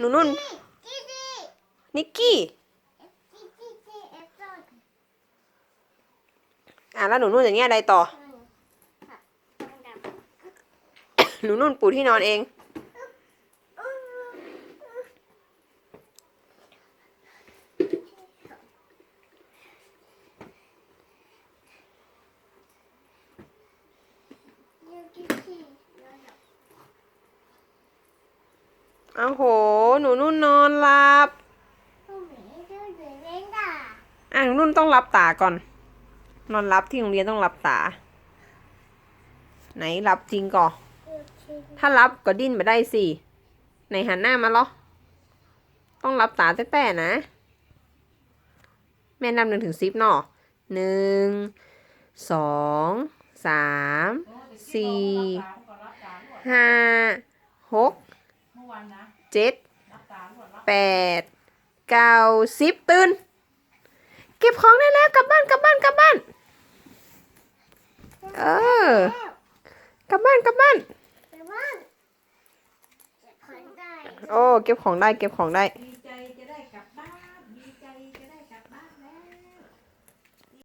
หนูนุ่นจีจีนิกกี้จีจีจีเอฟโซนอะแล้วหนูนุ่นอย่างเงี้ยอะไรต่อค่ะต้องดำหนูนุ่นปูที่นอนเอง อ้าวโห หนูนุ่นนอนหลับอะหนูนุ่นต้องรับตาก่อน นอนรับที่โรงเรียนต้องรับตา ไหนรับจริงก่อนถ้ารับก็ดิ้นมาได้สิไหนหันหน้ามาเหรอต้องรับตาแต่แต่นะ แม่นับหนึ่งถึงสิบเนาะหนึ่งสองสามสี่ห้าหกเมื่อวานนะเจ็ด แปดเก้าสิบตื่น เก็บของได้แล้วกลับบ้านกลับบ้านกลับบ้าน เออ กลับบ้านกลับบ้าน โอ้ เก็บของได้เก็บของได้นี่